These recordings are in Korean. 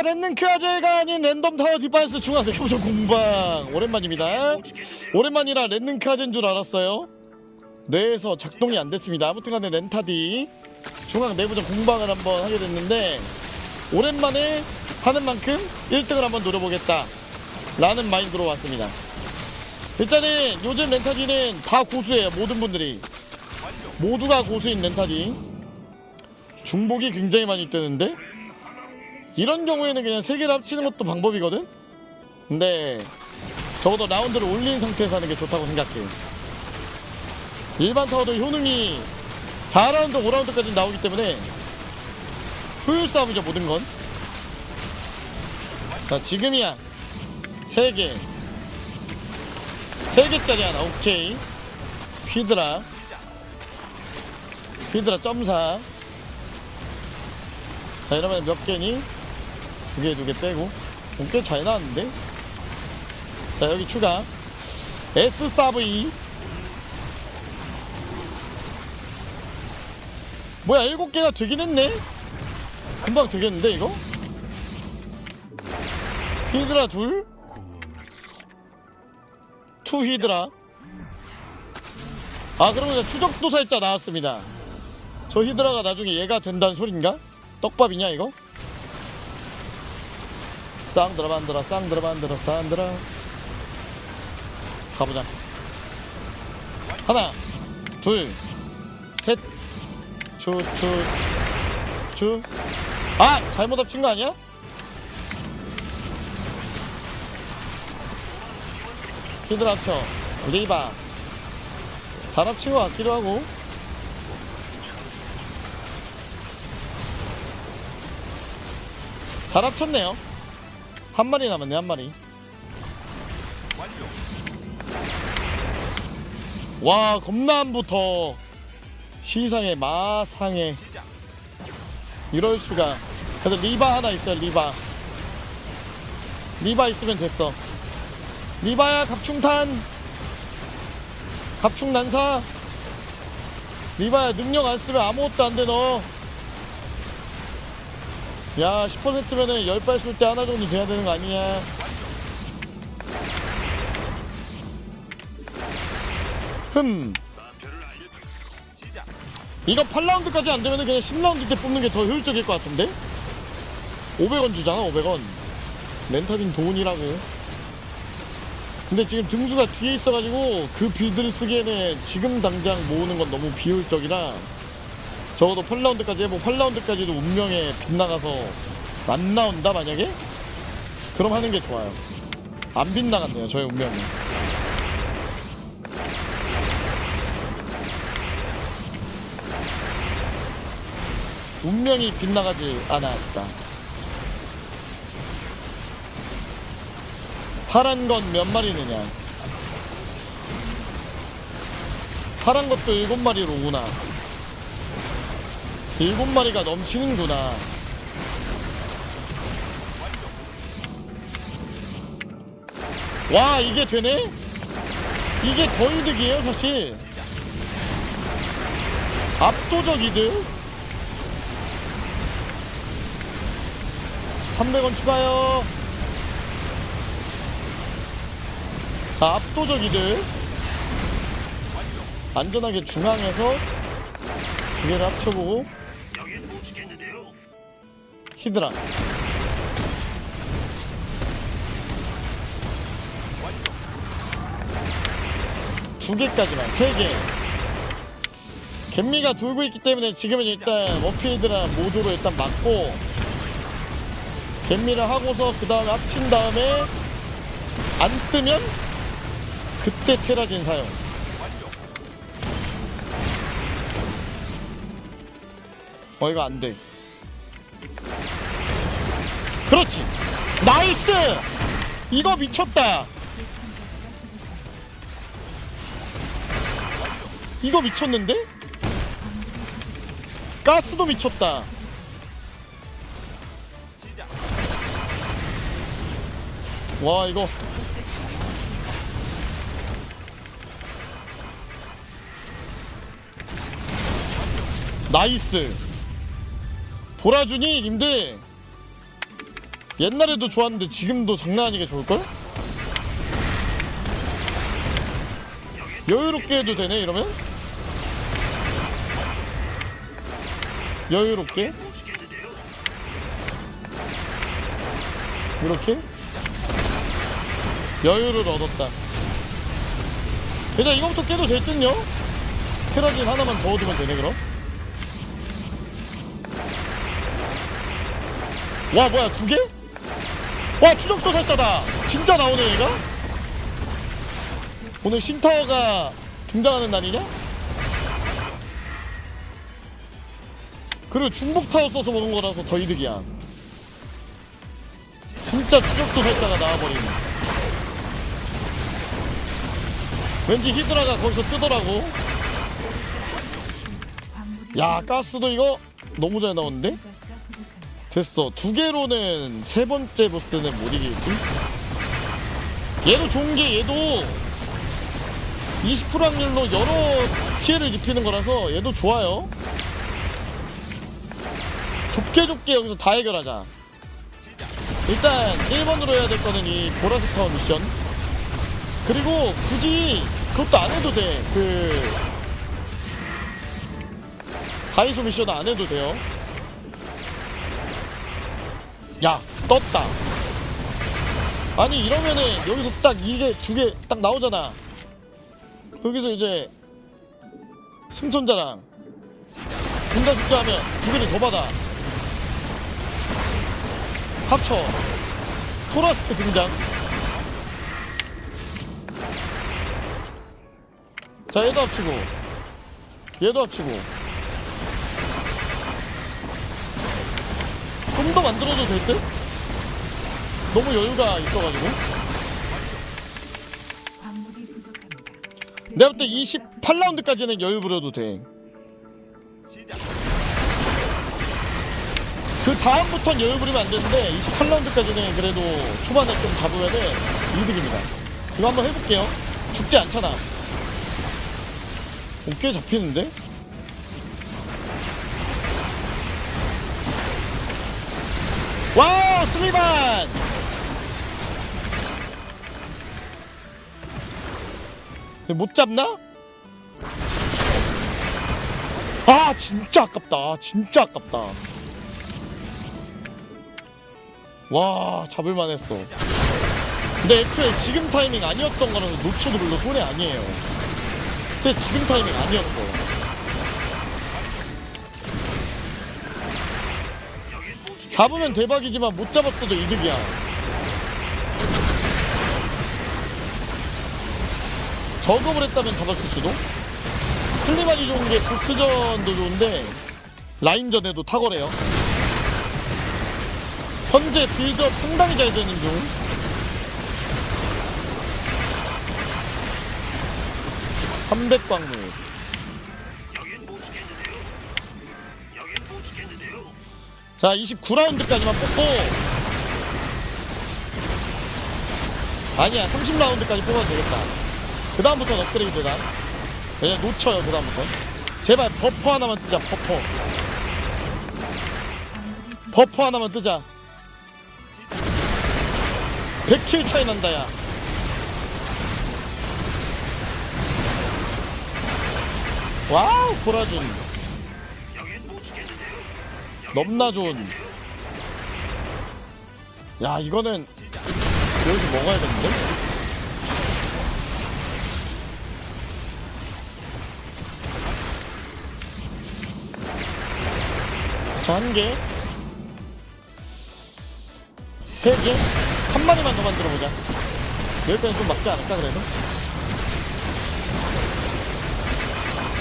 자 랜능크 아재가 아닌 랜덤 타워 디파이스 중앙 내부전 공방. 오랜만입니다. 오랜만이라 랜능크 아재인 줄 알았어요. 뇌에서 작동이 안 됐습니다. 아무튼간에 렌타디 중앙 내부전 공방을 한번 하게 됐는데 오랜만에 하는 만큼 1등을 한번 노려보겠다 라는 마인드로 왔습니다. 일단은 요즘 렌타디는 다 고수예요 모든 분들이. 모두가 고수인 렌타디. 중복이 굉장히 많이 뜨는데 이런 경우에는 그냥 세 개를 합치는 것도 방법이거든. 근데 적어도 라운드를 올린 상태에서 하는 게 좋다고 생각해. 일반 타워도 효능이 4라운드, 5라운드까지 나오기 때문에 효율 싸움이죠 모든 건. 자 지금이야 세 개, 세 개짜리 하나 오케이. 휘드라, 휘드라 점사. 자 이러면 몇 개니? 두 개 두 개 빼고. 꽤잘 나왔는데? 자 여기 추가. S 사브 2 뭐야 일곱 개가 되긴 했네? 금방 되겠는데 이거? 히드라 둘. 투 히드라. 아 그러면 추적도 살짝 나왔습니다. 저 히드라가 나중에 얘가 된다는 소린가? 떡밥이냐 이거? 쌍들어 만들어 쌍들어 만들어 쌍들어 가보자. 하나 둘셋추추추아 잘못 합친 거 아니야? 히들 합쳐. 리바 잘 합친 거 같기도 하고. 잘 합쳤네요 한 마리 남았네 한 마리. 와 붙어 시상에 마상에. 이럴 수가. 그래도 리바 하나 있어요 리바. 리바 있으면 됐어. 리바야 갑충탄. 갑충 난사. 리바야 능력 안 쓰면 아무것도 안 돼 너. 야 10%면은 10발 쏠 때 하나 정도 돼야 되는 거 아니야 흠. 이거 8라운드까지 안 되면은 그냥 10라운드 때 뽑는 게 더 효율적일 것 같은데? 500원 주잖아 500원. 렌터빈 돈이라고. 근데 지금 등수가 뒤에 있어가지고 그 빌드를 쓰기에는 지금 당장 모으는 건 너무 비효율적이라 적어도 8라운드까지 해보고 8라운드까지도 운명에 빗나가서 안 나온다 만약에? 그럼 하는 게 좋아요. 안 빗나갔네요 저의 운명이. 운명이 빗나가지 않았다. 파란 건 몇 마리느냐? 파란 것도 일곱 마리로 오구나 일곱 마리가 넘치는구나. 와 이게 되네? 이게 더 이득이에요 사실. 압도적 이득. 300원 추가요. 자 압도적 이득. 안전하게 중앙에서 두 개를 합쳐보고 히드라. 두 개까지만 세개. 갯미가 돌고 있기 때문에 지금은 일단 워피히드라 모조로 일단 맞고 갯미를 하고서 그 다음에 합친 다음에 안 뜨면 그때 테라진 사용. 어 이거 안돼 그렇지. 나이스! 이거 미쳤다. 이거 미쳤는데? 가스도 미쳤다. 와 이거. 나이스. 보라주니 님들 옛날에도 좋았는데 지금도 장난 아니게 좋을걸? 여유롭게 해도 되네 이러면? 여유롭게? 이렇게? 여유를 얻었다 일단 이거부터 깨도 될 듯요? 테라진 하나만 더 얻으면 되네 그럼 와 뭐야 두 개? 와 추적도 살짜다 진짜 나오네 얘가? 오늘 신타워가 등장하는 날이냐? 그리고 중복타워 써서 먹은 거라서 더 이득이야 진짜 추적도 살짜가 나와버린 왠지 히드라가 거기서 뜨더라고 야 가스도 이거 너무 잘 나오는데? 됐어. 두 개로는 세 번째 보스는 못 이기겠지? 얘도 좋은 게 얘도. 20% 확률로 여러 피해를 입히는 거라서 얘도 좋아요. 좁게 좁게 여기서 다 해결하자. 일단 1번으로 해야 될 거는 이 보라색 타워 미션. 그리고 굳이 그것도 안 해도 돼 그 다이소 미션 안 해도 돼요 야 떴다. 아니 이러면은 여기서 딱 이게 두 개 딱 나오잖아. 여기서 이제 승천자랑 분다 숙제하면 두 개를 더 받아. 합쳐. 토라스트 등장. 자 얘도 합치고. 얘도 합치고 좀 더 만들어도 될 듯? 너무 여유가 있어가지고 광물이 부족합니다. 내가 볼때 28라운드까지는 여유 부려도 돼. 그 다음부턴 여유 부리면 안 되는데 28라운드까지는 그래도 초반에 좀 잡으면은 이득입니다. 이거 한번 해볼게요. 죽지 않잖아. 어, 꽤 잡히는데? 와우 스리반! 못 잡나? 아 진짜 아깝다. 진짜 아깝다. 와 잡을만 했어. 근데 애초에 지금 타이밍 아니었던 거는 놓쳐도 별로 손해 아니에요. 근데 지금 타이밍 아니었어 잡으면 대박이지만 못 잡았어도 이득이야. 저금을 했다면 잡았을 수도? 슬리반이 좋은 게 보스전도 좋은데 라인전에도 탁월해요. 현재 빌드업 상당히 잘 되는 중. 삼백 광물 자 29라운드까지만 뽑고. 아니야 30라운드까지 뽑아도 되겠다. 그 다음부터는 업그레이드다 그냥 놓쳐요 그 다음부터. 제발 버퍼 하나만 뜨자 버퍼. 버퍼 하나만 뜨자. 100킬 차이 난다 야. 와우 보라준 넘나 좋은 야 이거는 여기서 먹어야겠는데? 자, 한 개. 세 개. 한 마리만 더 만들어보자. 여기까지 좀 막지 않을까, 그래도?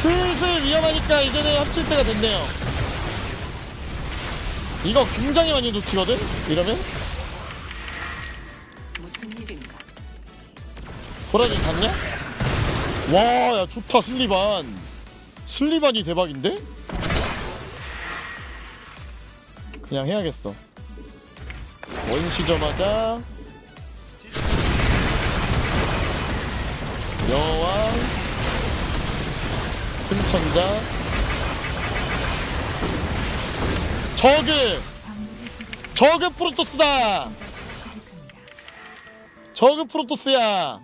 슬슬 위험하니까 이제는 합칠 때가 됐네요. 이거 굉장히 많이 놓치거든? 이러면? 무슨 일인가? 호라진 갔냐? 와, 야, 좋다, 슬리반. 슬리반이 대박인데? 그냥 해야겠어. 원시점하자. 여왕. 승천자. 저그! 저그 프로토스다. 저그 프로토스야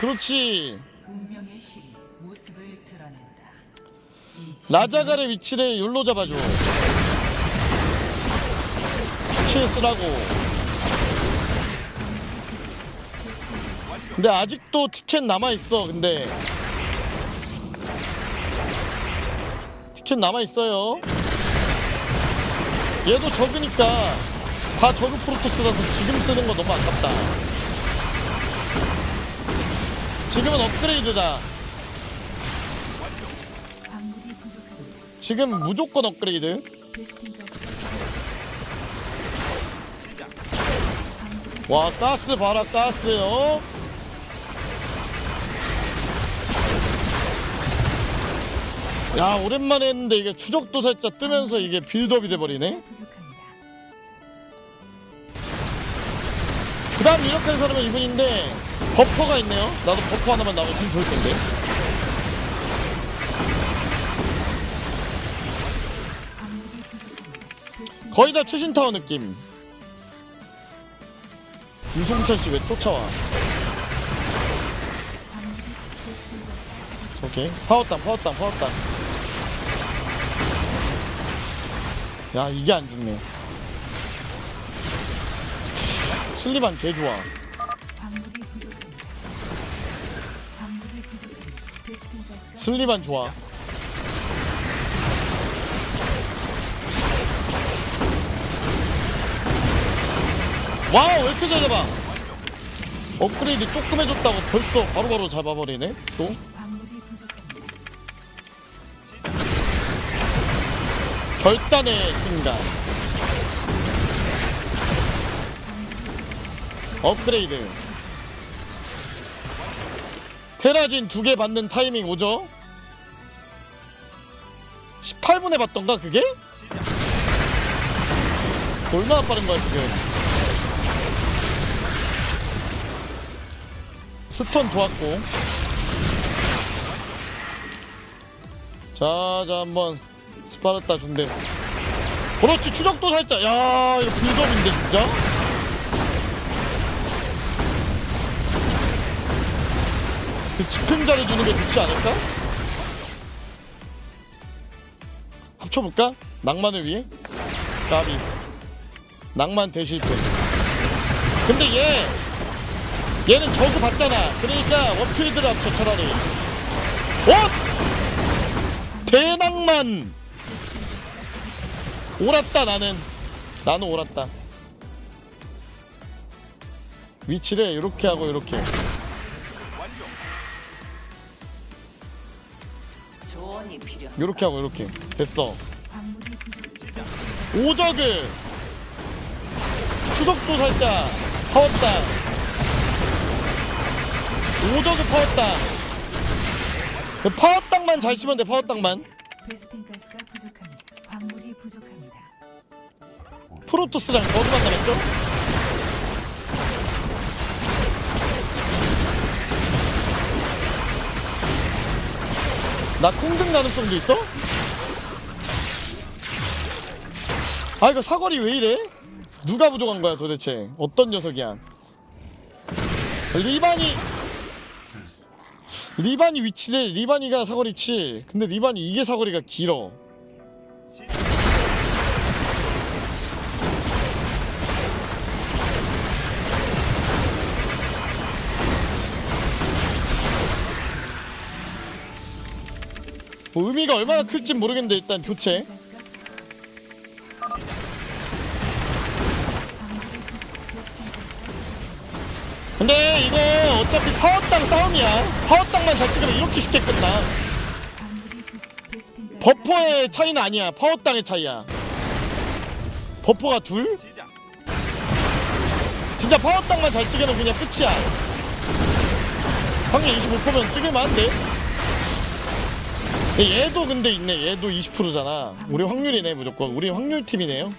그렇지 라자갈의 위치를 욜로 잡아줘 킬 쓰라고 근데 아직도 티켓 남아있어 근데 티켓 남아있어요 얘도 적으니까 다 저그 프로토스라서 지금 쓰는 거 너무 아깝다 지금은 업그레이드다. 지금 무조건 업그레이드 와 가스 봐라 가스 어? 야 오랜만에 했는데 이게 추적 도 살짝 뜨면서 이게 빌드업이 돼버리네. 그 다음 유력한 사람은 이분인데 버퍼가 있네요. 나도 버퍼 하나만 나오면 참 좋을 텐데. 거의 다 최신 타워 느낌. 유승철 씨 왜 쫓아와? 오케이. 파워땅 파워땅 파워땅 야 이게 안 죽네. 슬리반 개 좋아. 슬리반 좋아. 와왜 이렇게 잘 잡아? 업그레이드 조금 해줬다고 벌써 바로바로 잡아버리네 또 결단의 순간 업그레이드. 테라진 두 개 받는 타이밍 오죠? 18분에 받던가 그게? 얼마나 빠른 거야 지금? 스턴 좋았고. 자, 자 한번 스파르타 준대 그렇지 추적도 살짝 야 이거 빌드업인데 진짜 그 집행자를 주는 게 좋지 않을까? 합쳐볼까? 낭만을 위해? 까비 낭만 대실패 근데 얘 얘는 저거 받잖아 그러니까 원필드를 합쳐 차라리 어? 대낭만 옳았다 나는. 나는 옳았다. 위치를 이렇게 하고 이렇게. 이렇게 하고 이렇게. 됐어. 오저그 추적도 살짝 파웠다. 오저그 파웠다. 그 파워땅만 잘 치면 돼 파워땅만. 베스핀 가스가 부족합니다. 프로토스랑 저그만 남았죠? 나 콩등 가능성도 있어? 아 이거 사거리 왜 이래? 누가 부족한 거야 도대체 어떤 녀석이야 리반이 리반이 위치를 리반이가 사거리 치 근데 리반이 이게 사거리가 길어 뭐 의미가 얼마나 클지 모르겠는데 일단 교체. 근데 이거 어차피 파워땅 싸움이야. 파워땅만 잘 찍으면 이렇게 쉽게 끝나. 버퍼의 차이는 아니야. 파워땅의 차이야. 버퍼가 둘? 진짜 파워땅만 잘 찍으면 그냥 끝이야. 확률 25%면 찍을만한데 얘도 근데 있네. 얘도 20%잖아. 우리 확률이네 무조건. 우리 확률 팀이네요.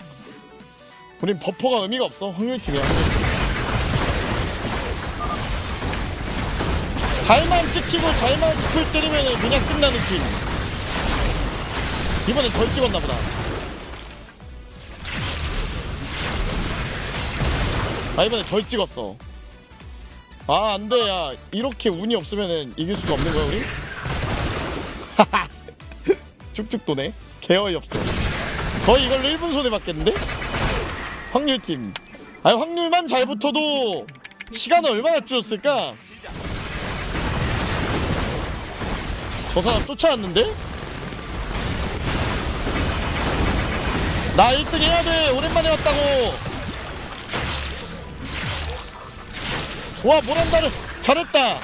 우린 버퍼가 의미가 없어. 확률 팀이야. 잘만 찍히고 잘만 스풀 때리면 그냥 끝나는 팀. 이번엔 덜 찍었나 보다. 아 이번에 덜 찍었어. 아 안돼. 야 이렇게 운이 없으면은 이길 수가 없는 거야 우리? 쭉쭉 도네. 개어이 없어 거의 이걸로 1분 손해 받겠는데? 확률팀. 아니 확률만 잘 붙어도 시간을 얼마나 줄였을까? 저 사람 쫓아왔는데? 나 1등 해야 돼. 오랜만에 왔다고. 와 모란다를 잘했다.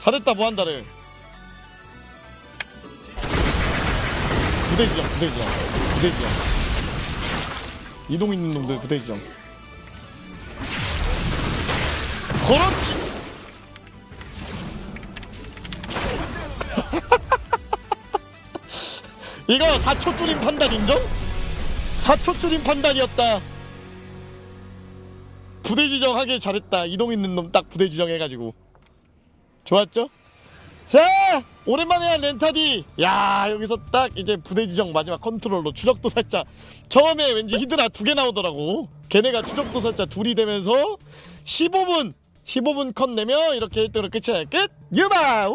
잘했다 모한다를 부대 지정 부대 지정 부대 지정 이동 있는 놈들 부대 지정 그렇지! 이거 4초 줄인 판단 인정? 4초 줄인 판단이었다. 부대 지정하길 잘했다. 이동 있는 놈 딱 부대 지정해가지고. 좋았죠? 자 오랜만에 한 렌타디. 야 여기서 딱 이제 부대 지정 마지막 컨트롤로 추적도 살짝 처음에 왠지 히드라 두 개 나오더라고. 걔네가 추적도 살짝 둘이 되면서 15분 15분 컷 내면 이렇게 1등으로 끝이야. 끝! 유바! 우